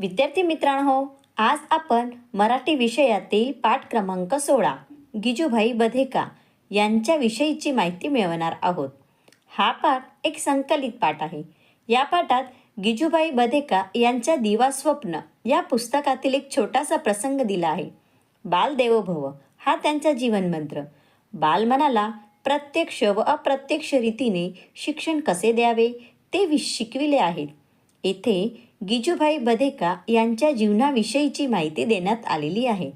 विद्यार्थी मित्रांनो आज आपण मराठी विषयातील पाठ क्रमांक सोळा गिजूभाई बधेका यांच्याविषयीची माहिती मिळवणार आहोत. हा पाठ एक संकलित पाठ आहे. या पाठात गिजूभाई बधेका यांच्या दिवा स्वप्न या पुस्तकातील एक छोटासा प्रसंग दिला आहे. बालदेवो भव हा त्यांचा जीवनमंत्र बालमनाला प्रत्यक्ष व अप्रत्यक्ष रीतीने शिक्षण कसे द्यावे? ते वि शिकविले आहेत. येथे गिजूभाई बधेका यांच्या जीवनाविषयीची माहिती देण्यात आलेली आहे.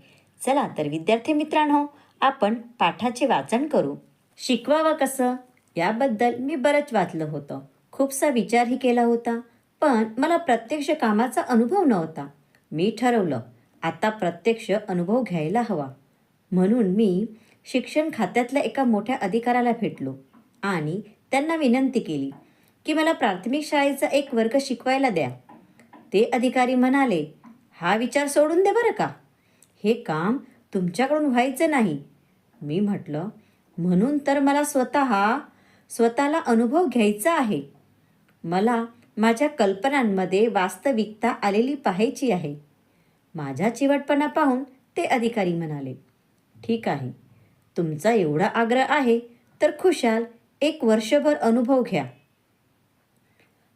चला तर विद्यार्थी मित्रांनो आपण पाठाचे वाचन करू. शिकवावं कसं? याबद्दल मी बरंच वाचलं होतं. खूपसा विचारही केला होता पण मला प्रत्यक्ष कामाचा अनुभव नव्हता. मी ठरवलं आता प्रत्यक्ष अनुभव घ्यायला हवा. म्हणून मी शिक्षण खात्यातल्या एका मोठ्या अधिकाऱ्याला भेटलो आणि त्यांना विनंती केली की मला प्राथमिक शाळेचा एक वर्ग शिकवायला द्या. ते अधिकारी म्हणाले हा विचार सोडून दे बरं का. हे काम तुमच्याकडून व्हायचं नाही. मी म्हटलं म्हणून तर मला स्वतः स्वतःला अनुभव घ्यायचा आहे. मला माझ्या कल्पनांमध्ये वास्तविकता आलेली पाहायची आहे. माझा चिवटपणा पाहून ते अधिकारी म्हणाले ठीक आहे. तुमचा एवढा आग्रह आहे तर खुशाल एक वर्षभर अनुभव घ्या.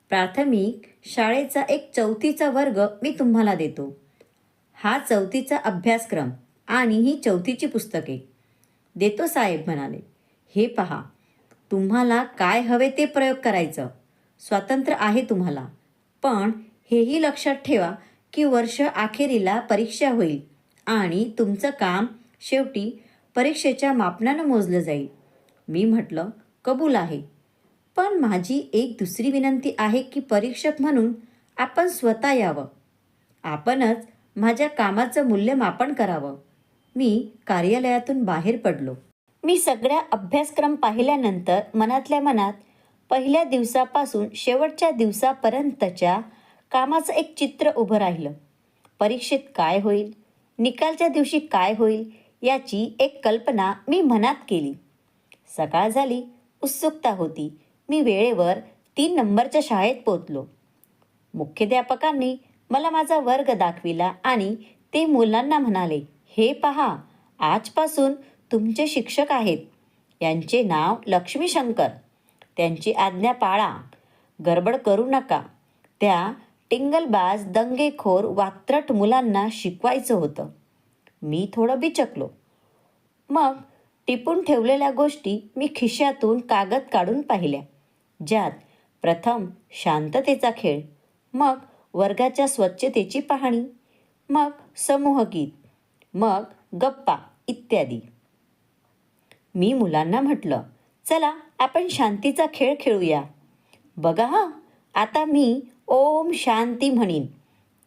प्राथमिक शाळेचा एक चौथीचा वर्ग मी तुम्हाला देतो. हा चौथीचा अभ्यासक्रम आणि ही चौथीची पुस्तके. देतो साहेब म्हणाले. हे पहा तुम्हाला काय हवे ते प्रयोग करायचं. स्वातंत्र्य आहे तुम्हाला. पण हेही लक्षात ठेवा की वर्ष अखेरीला परीक्षा होईल आणि तुमचं काम शेवटी परीक्षेच्या मापनानं मोजलं जाईल. मी म्हटलं कबूल आहे. पण माझी एक दुसरी विनंती आहे की परीक्षक म्हणून आपण स्वतः यावं. आपणच माझ्या कामाचं मूल्यमापन करावं. मी कार्यालयातून बाहेर पडलो. मी सगळ्या अभ्यासक्रम पाहिल्यानंतर मनातल्या मनात पहिल्या दिवसापासून शेवटच्या दिवसापर्यंतच्या कामाचं एक चित्र उभं राहिलं. परीक्षेत काय होईल? निकालच्या दिवशी काय होईल? याची एक कल्पना मी मनात केली. सकाळ झाली उत्सुकता होती. मी वेळेवर तीन नंबरच्या शाळेत पोचलो मुख्याध्यापकांनी मला माझा वर्ग दाखविला आणि ते मुलांना म्हणाले हे पहा आजपासून तुमचे शिक्षक आहेत. यांचे नाव लक्ष्मीशंकर. त्यांची आज्ञा पाळा. गडबड करू नका. त्या टिंगलबाज दंगेखोर वात्रट मुलांना शिकवायचं होतं. मी थोडं बिचकलो. मग टिपून ठेवलेल्या गोष्टी मी खिशातून कागद काढून पाहिल्या. ज्यात प्रथम शांततेचा खेळ मग वर्गाच्या स्वच्छतेची पाहणी मग समूहगीत मग गप्पा इत्यादी. मी मुलांना म्हटलं चला आपण शांतीचा खेळ खेळूया. बघा हा आता मी ओम शांती म्हणीन.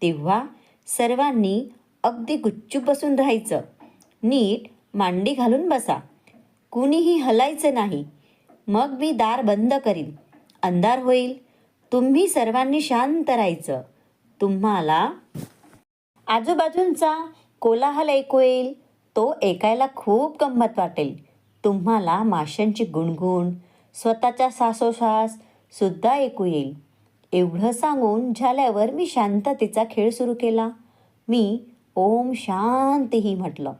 तेव्हा सर्वांनी अगदी गुच्चू बसून राहायचं. नीट मांडी घालून बसा. कुणीही हलायचं नाही. मग मी दार बंद करीन. अंधार होईल. तुम्ही सर्वांनी शांत राहायचं. तुम्हाला आजूबाजूंचा कोलाहल ऐकू येईल. तो ऐकायला खूप गंमत वाटेल. तुम्हाला माशांची गुणगुण स्वतःचा सासोश्वास सुद्धा ऐकू येईल. एवढं सांगून झाल्यावर मी शांततेचा खेळ सुरू केला. मी ओम शांतीही म्हटलं.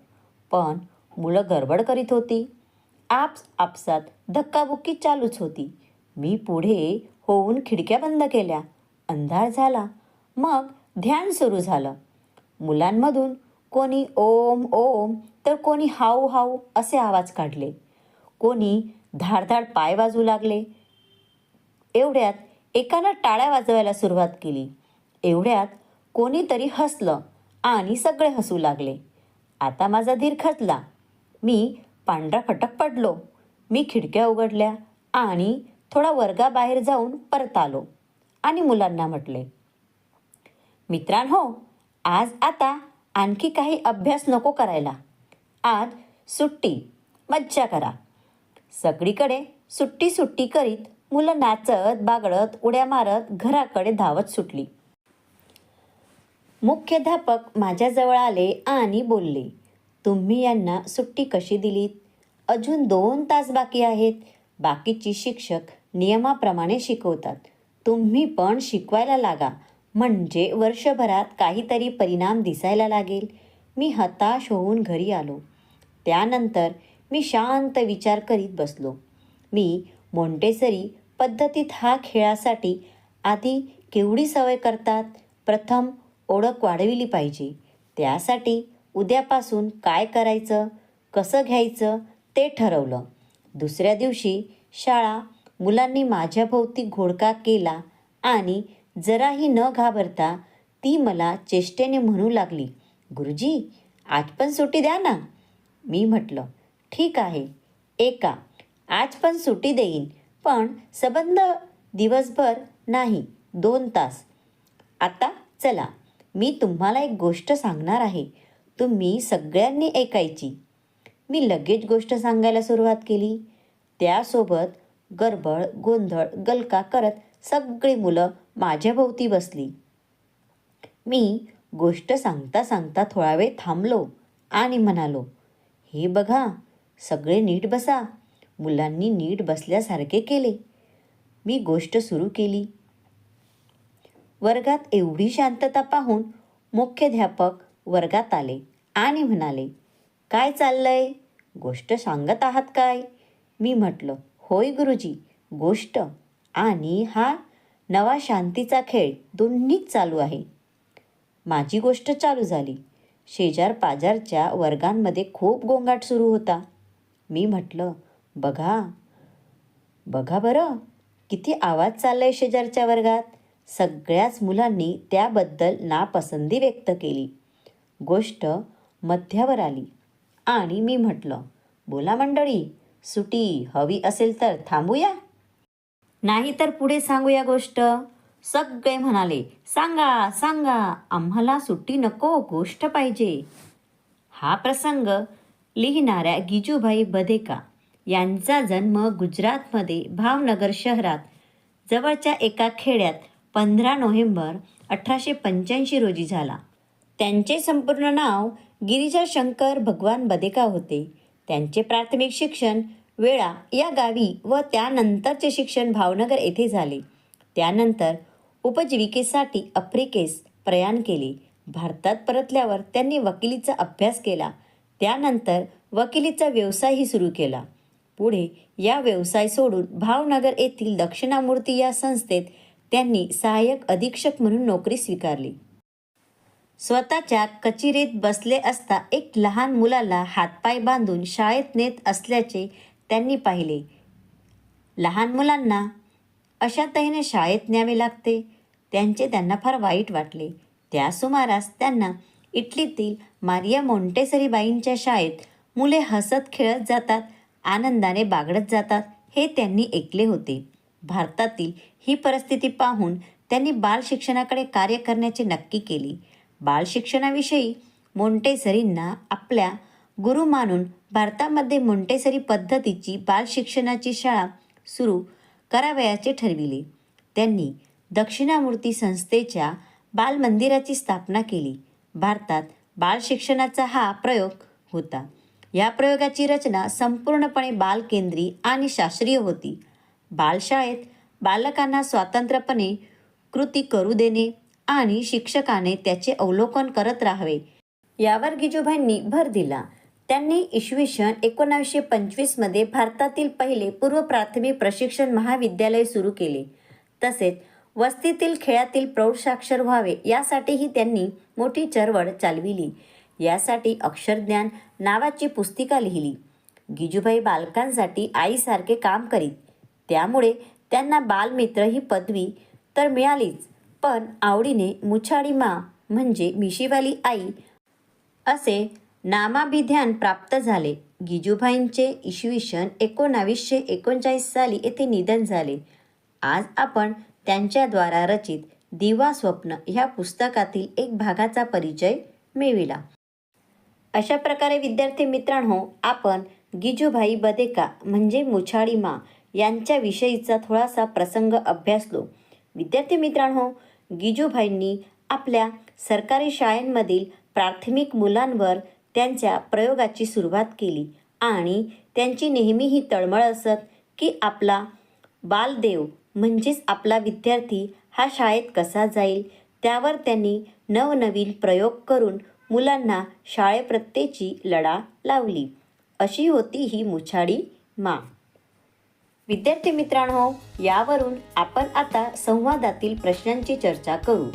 पण मुलं गडबड करीत होती. आप्स आपसात धक्काबुक्की चालूच होती. मी पुढे होऊन खिडक्या बंद केल्या. अंधार झाला. मग ध्यान सुरू झालं. मुलांमधून कोणी ओम ओम तर कोणी हाऊ हाऊ असे आवाज काढले. कोणी धाडधाड पाय वाजू लागले. एवढ्यात एकानं टाळ्या वाजवायला सुरुवात केली. एवढ्यात कोणीतरी हसलं आणि सगळे हसू लागले. आता माझा धीर खचला. मी पांढरा फटक पडलो. मी खिडक्या उघडल्या आणि थोडा वर्गाबाहेर जाऊन परत आलो आणि मुलांना म्हटले मित्रांनो आज आता आणखी काही अभ्यास नको करायला. आज सुट्टी. मज्जा करा. सगळीकडे सुट्टी सुट्टी करीत मुलं नाचत बागडत उड्या मारत घराकडे धावत सुटली. मुख्याध्यापक माझ्याजवळ आले आणि बोलले तुम्ही यांना सुट्टी कशी दिलीत? अजून दोन तास बाकी आहेत. बाकीची शिक्षक नियमाप्रमाणे शिकवतात. तुम्ही पण शिकवायला लागा. म्हणजे वर्षभरात काहीतरी परिणाम दिसायला लागेल. मी हताश होऊन घरी आलो. त्यानंतर मी शांत विचार करीत बसलो. मी मोंटेसरी पद्धतीत हा खेळासाठी आधी केवढी सवय करतात? प्रथम ओळख वाढविली पाहिजे. त्यासाठी उद्यापासून काय करायचं कसं घ्यायचं ते ठरवलं. दुसऱ्या दिवशी शाळा मुलांनी माझ्याभोवती घोडका केला आणि जराही न घाबरता ती मला चेष्टेने म्हणू लागली गुरुजी आज पण सुट्टी द्या ना. मी म्हटलं ठीक आहे एका आज पण सुट्टी देईन पण सबंध दिवसभर नाही दोन तास. आता चला मी तुम्हाला एक गोष्ट सांगणार आहे. तुम्ही सगळ्यांनी ऐकायची. मी लगेच गोष्ट सांगायला सुरुवात केली. त्यासोबत गडबड गोंधळ गलका करत सगळी मुलं माझ्याभोवती बसली. मी गोष्ट सांगता सांगता थोडा वेळ थांबलो आणि म्हणालो हे बघा सगळे नीट बसा. मुलांनी नीट बसल्यासारखे केले. मी गोष्ट सुरू केली. वर्गात एवढी शांतता पाहून मुख्याध्यापक वर्गात आले. आणि म्हणाले काय चाललंय? गोष्ट सांगत आहात काय? मी म्हटलं होय गुरुजी गोष्ट आणि हा नवा शांतीचा खेळ दोन्हीच चालू आहे. माझी गोष्ट चालू झाली. शेजार पाजारच्या वर्गांमध्ये खूप गोंगाट सुरू होता. मी म्हटलं बघा बघा बरं किती आवाज चाललाय शेजारच्या वर्गात. सगळ्याच मुलांनी त्याबद्दल नापसंती व्यक्त केली. गोष्ट मध्यावर आली. आणि मी म्हटलं बोला मंडळी सुटी हवी असेल तर थांबूया? नाही तर पुढे सांगूया गोष्ट. सगळे म्हणाले सांगा सांगा आम्हाला सुट्टी नको गोष्ट पाहिजे. हा प्रसंग लिहिणाऱ्या गिजूभाई बधेका यांचा जन्म गुजरातमध्ये भावनगर शहरात जवळच्या एका खेड्यात पंधरा नोव्हेंबर अठराशे पंच्याऐंशी रोजी झाला. त्यांचे संपूर्ण नाव गिरिजा शंकर भगवान बदेका होते. त्यांचे प्राथमिक शिक्षण वेळा या गावी व त्यानंतरचे शिक्षण भावनगर येथे झाले. त्यानंतर उपजीविकेसाठी आफ्रिकेस प्रयाण केले. भारतात परतल्यावर त्यांनी वकिलीचा अभ्यास केला. त्यानंतर वकिलीचा व्यवसायही सुरू केला. पुढे या व्यवसाय सोडून भावनगर येथील दक्षिणामूर्ती या संस्थेत त्यांनी सहाय्यक अधीक्षक म्हणून नोकरी स्वीकारली. स्वतःच्या कचिरीत बसले असता एक लहान मुलाला हातपाय बांधून शाळेत नेत असल्याचे त्यांनी पाहिले. लहान मुलांना अशा तऱ्हेने शाळेत न्यावे लागते. त्यांचे त्यांना फार वाईट वाटले. त्या सुमारास त्यांना इटलीतील मारिया मोंटेसरी बाईंच्या शाळेत मुले हसत खेळत जातात आनंदाने बागडत जातात हे त्यांनी ऐकले होते. भारतातील ही परिस्थिती पाहून त्यांनी बाल शिक्षणाकडे कार्य करण्याचे नक्की केले. बाल शिक्षणाविषयी मोंटेसरींना आपल्या गुरु मानून भारतामध्ये मोंटेसरी पद्धतीची बाल शिक्षणाची शाळा सुरू करावयाचे ठरविले. त्यांनी दक्षिणामूर्ती संस्थेच्या बालमंदिराची स्थापना केली. भारतात बाल शिक्षणाचा हा प्रयोग होता. या प्रयोगाची रचना संपूर्णपणे बालकेंद्री आणि शास्त्रीय होती. बालशाळेत बालकांना स्वतंत्रपणे कृती करू देणे आणि शिक्षकाने त्याचे अवलोकन करत राहावे. यावर गिजूभाईंनी भर दिला. त्यांनी इसवी सन एकोणावीसशे पंचवीसमध्ये भारतातील पहिले पूर्व प्राथमिक प्रशिक्षण महाविद्यालय सुरू केले. तसेच वस्तीतील खेळातील प्रौढ साक्षर व्हावे यासाठीही त्यांनी मोठी चळवळ चालविली. यासाठी अक्षरज्ञान नावाची पुस्तिका लिहिली. गिजूभाई बालकांसाठी आईसारखे काम करीत. त्यामुळे त्यांना बालमित्र ही पदवी तर मिळालीच. पण आवडीने मुछाडी मा म्हणजे मिशीवाली आई असे नामाभिध्यान प्राप्त झाले. गिजूभाईंचे इसवी सन एकोणावीसशे एकोणचाळीस साली येथे निधन झाले. आज आपण त्यांच्याद्वारा रचित दिवा स्वप्न ह्या पुस्तकातील एक भागाचा परिचय मिळविला. अशा प्रकारे विद्यार्थी मित्रांनो आपण गिजूभाई बदेका म्हणजे मुछाडी मा यांच्याविषयीचा थोडासा प्रसंग अभ्यासलो. विद्यार्थी मित्रांनो गिजूभाईंनी आपल्या सरकारी शाळांमधील प्राथमिक मुलांवर त्यांच्या प्रयोगाची सुरुवात केली. आणि त्यांची नेहमी ही तळमळ असत की आपला बालदेव म्हणजेच आपला विद्यार्थी हा शाळेत कसा जाईल त्यावर त्यांनी नवनवीन प्रयोग करून मुलांना शाळेप्रत्येची लढा लावली. अशी होती ही मुछाडी मा विद्यार्थी मित्रांनो यावरून आपण आता संवादातील प्रश्नांची चर्चा करू.